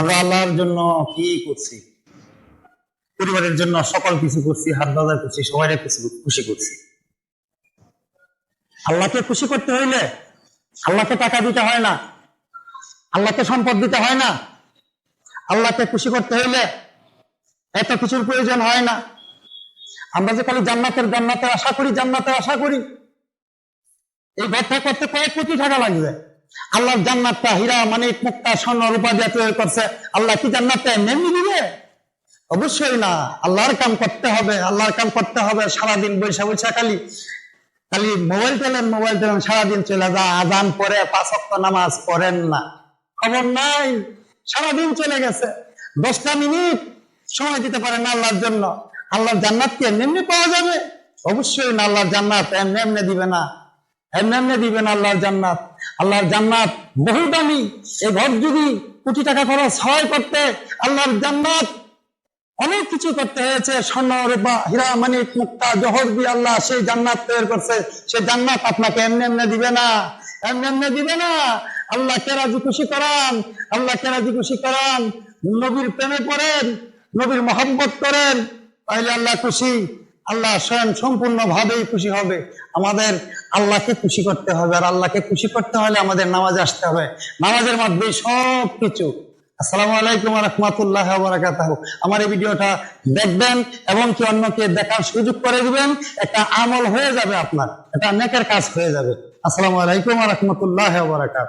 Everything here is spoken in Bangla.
আল্লাহর জন্য কি করছি? পরিবারের জন্য সকল কিছু করছি, হাত বাজার করছি কিছু খুশি করছি। আল্লাহকে খুশি করতে হইলে আল্লাহকে টাকা দিতে হয় না, আল্লাহকে সম্পদ দিতে হয় না। আল্লাহকে খুশি করতে হইলে এত কিছুর প্রয়োজন হয় না। আমরা যে খালি জান্নাতের জান্নাতের আশা করি, জান্নাতের আশা করি। এই ঘরটা করতে কয়েক কোটি টাকা লাগবে। আল্লাহর জান্নাতটা হীরা, মানিক, মুক্তা, স্বর্ণ, রূপা দিয়ে তৈরি করছে। আল্লাহ কি জান্নাতটা এমনি দিবে? অবশ্যই না। আল্লাহর কাম করতে হবে, আল্লাহর কাম করতে হবে। সারাদিন বৈশা বৈশা খালি খালি মোবাইল টেলেন মোবাইল টেলেন সারাদিন চলে যা আজান পরে পাঁচ অক্ট নামাজ পড়েন না। খবর নাই। সারাদিন চলে গেছে। দশটা মিনিট সময় দিতে পারেন আল্লাহর জন্য। আল্লাহর জান্নাত কি এমনি এমনি পাওয়া যাবে? অবশ্যই না, আল্লাহর জান্নাত এমনি এমনি দিবে না। এমনি এমনি দিবে না আল্লাহর জান্নাত। আল্লাহর জান্নাত বহু দামি। এ ঘর যদি কোটি টাকা খরচ হয় করতে। আল্লাহর জান্নাত অনেক কিছু করতে হয়েছে। স্বর্ণ, রূপা, হীরা মানিক মুক্তা, জহর দিয়ে আল্লাহ সেই জান্নাত তৈরি করছে। সেই জান্নাত আপনাকে এমনি এমনি দিবে না। এমনি এমনি দিবে না। আল্লাহকে রাজি খুশি করান? আল্লাহকে রাজি খুশি করান? নবীর প্রেমে পড়েন, নবীর মহব্বত করেন। তাইলে আল্লাহ খুশি? আল্লাহ স্বয়ং সম্পূর্ণ ভাবেই খুশি হবে। আমাদের আল্লাহকে খুশি করতে হবে আর আল্লাহকে খুশি করতে হলে আমাদের নামাজ আসতে হবে। নামাজের মধ্যে সব কিছু আসসালামু আলাইকুম রহমতুল্লাহ বারাকাতাহ আমার এই ভিডিওটা দেখবেন এবং কি অন্যকে দেখার সুযোগ করে দিবেন, একটা আমল হয়ে যাবে আপনার। এটা নেকের কাজ হয়ে যাবে। আসসালামু আলাইকুম রহমতুল্লাহ বারাকাত